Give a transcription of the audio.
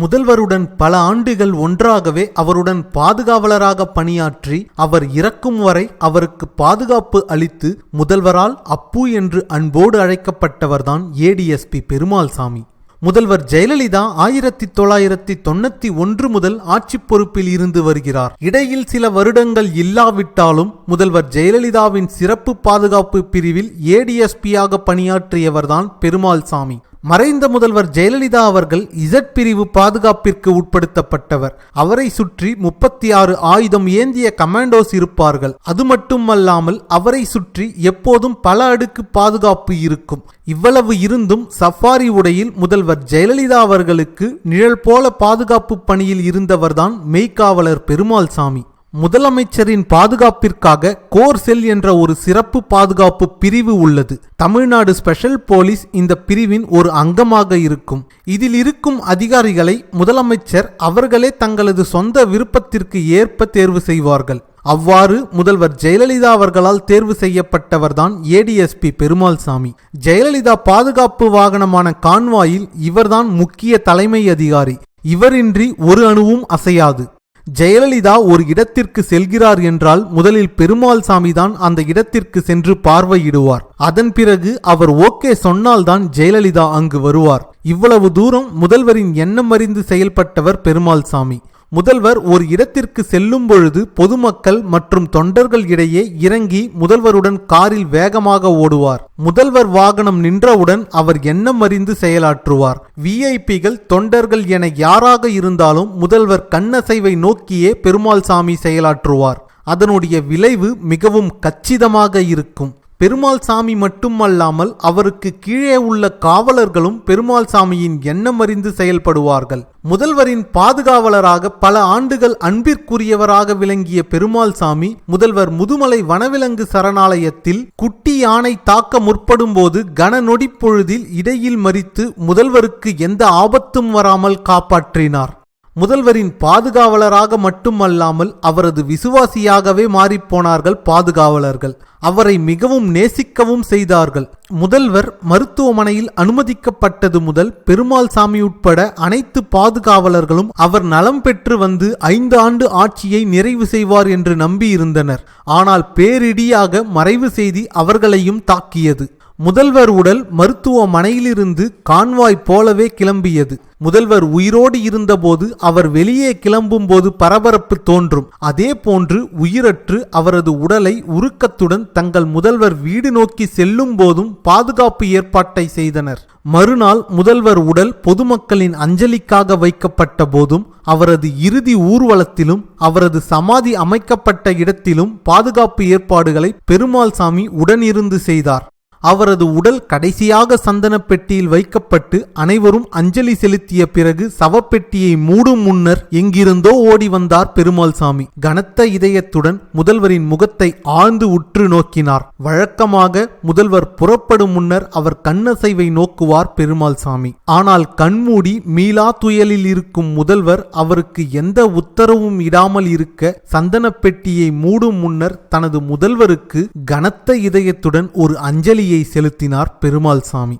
முதல்வருடன் பல ஆண்டுகள் ஒன்றாகவே அவருடன் பாதுகாவலராக பணியாற்றி அவர் இறக்கும் வரை அவருக்கு பாதுகாப்பு அளித்து முதல்வரால் அப்பு என்று அன்போடு அழைக்கப்பட்டவர்தான் ஏடிஎஸ்பி பெருமாள்சாமி. முதல்வர் ஜெயலலிதா ஆயிரத்தி தொள்ளாயிரத்தி தொண்ணூத்தி ஒன்று முதல் ஆட்சி பொறுப்பில் இருந்து வருகிறார். இடையில் சில வருடங்கள் இல்லாவிட்டாலும் முதல்வர் ஜெயலலிதாவின் சிறப்பு பாதுகாப்பு பிரிவில் ஏடிஎஸ்பியாக பணியாற்றியவர்தான் பெருமாள் சாமி மறைந்த முதல்வர் ஜெயலலிதா அவர்கள் இசட் பிரிவு பாதுகாப்பிற்கு உட்படுத்தப்பட்டவர். அவரை சுற்றி முப்பத்தி ஆறு ஆயுதம் ஏந்திய கமாண்டோஸ் இருப்பார்கள். அது மட்டுமல்லாமல் அவரை சுற்றி எப்போதும் பல அடுக்கு பாதுகாப்பு இருக்கும். இவ்வளவு இருந்தும் சஃபாரி உடையில் முதல்வர் ஜெயலலிதா அவர்களுக்கு நிழல் போல பாதுகாப்பு பணியில் இருந்தவர்தான் மெய்க்காவலர் பெருமாள் சாமி முதலமைச்சரின் பாதுகாப்பிற்காக கோர் செல் என்ற ஒரு சிறப்பு பாதுகாப்பு பிரிவு உள்ளது. தமிழ்நாடு ஸ்பெஷல் போலீஸ் இந்த பிரிவின் ஒரு அங்கமாக இருக்கும். இதில் இருக்கும் அதிகாரிகளை முதலமைச்சர் அவர்களே தங்களது சொந்த விருப்பத்திற்கு ஏற்ப தேர்வு செய்வார்கள். அவ்வாறு முதல்வர் ஜெயலலிதா அவர்களால் தேர்வு செய்யப்பட்டவர்தான் ஏடிஎஸ்பி பெருமாள்சாமி. ஜெயலலிதா பாதுகாப்பு வாகனமான கான்வாயில் இவர்தான் முக்கிய தலைமை அதிகாரி. இவரின்றி ஒரு அணுவும் அசையாது. ஜெயலலிதா ஒரு இடத்திற்கு செல்கிறார் என்றால் முதலில் பெருமாள் சாமிதான் அந்த இடத்திற்கு சென்று பார்வையிடுவார். அதன் பிறகு அவர் ஓகே சொன்னால்தான் ஜெயலலிதா அங்கு வருவார். இவ்வளவு தூரம் முதல்வரின் எண்ணம் அறிந்து செயல்பட்டவர் பெருமாள் சாமி. முதல்வர் ஒரு இடத்திற்கு செல்லும் பொழுது பொதுமக்கள் மற்றும் தொண்டர்கள் இடையே இறங்கி முதல்வருடன் காரில் வேகமாக ஓடுவார். முதல்வர் வாகனம் நின்றவுடன் அவர் எண்ணம் அறிந்து செயலாற்றுவார். விஐபிகள் தொண்டர்கள் என யாராக இருந்தாலும் முதல்வர் கண்ணசைவை நோக்கியே பெருமாள் சாமி செயலாற்றுவார். அதனுடைய விளைவு மிகவும் கச்சிதமாக இருக்கும். பெருமாள் சாமி மட்டுமல்லாமல் அவருக்கு கீழே உள்ள காவலர்களும் பெருமாள் சாமியின் எண்ணம் அறிந்து செயல்படுவார்கள். முதல்வரின் பாதுகாவலராக பல ஆண்டுகள் அன்பிற்குரியவராக விளங்கிய பெருமாள் சாமி முதல்வர் முதுமலை வனவிலங்கு சரணாலயத்தில் குட்டி யானை தாக்க முற்படும் போது கன பொழுதில் இடையில் மறித்து முதல்வருக்கு எந்த ஆபத்தும் வராமல் காப்பாற்றினார். முதல்வரின் பாதுகாவலராக மட்டுமல்லாமல் அவரது விசுவாசியாகவே மாறிப்போனார்கள் பாதுகாவலர்கள். அவரை மிகவும் நேசிக்கவும் செய்தார்கள். முதல்வர் மருத்துவமனையில் அனுமதிக்கப்பட்டது முதல் பெருமாள் சாமி உட்பட அனைத்து பாதுகாவலர்களும் அவர் நலம் பெற்று வந்து ஐந்து ஆண்டு ஆட்சியை நிறைவு செய்வார் என்று நம்பியிருந்தனர். ஆனால் பேரிடியாக மறைவு செய்தி அவர்களையும் தாக்கியது. முதல்வர் உடல் மருத்துவமனையிலிருந்து கான்வாய் போலவே கிளம்பியது. முதல்வர் உயிரோடு இருந்தபோது அவர் வெளியே கிளம்பும் போது பரபரப்பு தோன்றும். அதே போன்று உயிரற்று அவரது உடலை உருக்கத்துடன் தங்கள் முதல்வர் வீடு நோக்கி செல்லும் போதும் பாதுகாப்பு ஏற்பாட்டை செய்தனர். மறுநாள் முதல்வர் உடல் பொதுமக்களின் அஞ்சலிக்காக வைக்கப்பட்ட போதும் அவரது இறுதி ஊர்வலத்திலும் அவரது சமாதி அமைக்கப்பட்ட இடத்திலும் பாதுகாப்பு ஏற்பாடுகளை பெருமாள் சாமி உடனிருந்து செய்தார். அவரது உடல் கடைசியாக சந்தன பெட்டியில் வைக்கப்பட்டு அனைவரும் அஞ்சலி செலுத்திய பிறகு சவப்பெட்டியை மூடும் முன்னர் எங்கிருந்தோ ஓடி வந்தார் பெருமாள் சாமி கனத்த இதயத்துடன் முதல்வரின் முகத்தை ஆழ்ந்து உற்று நோக்கினார். வழக்கமாக முதல்வர் புறப்படும் முன்னர் அவர் கண்ணசைவை நோக்குவார் பெருமாள் சாமி ஆனால் கண்மூடி மீளா துயலில் இருக்கும் முதல்வர் அவருக்கு எந்த உத்தரவும் இடாமல் இருக்க சந்தன பெட்டியை மூடும் முன்னர் தனது முதல்வருக்கு கனத்த இதயத்துடன் ஒரு அஞ்சலியை செலுத்தினார் பெருமாள் சாமி.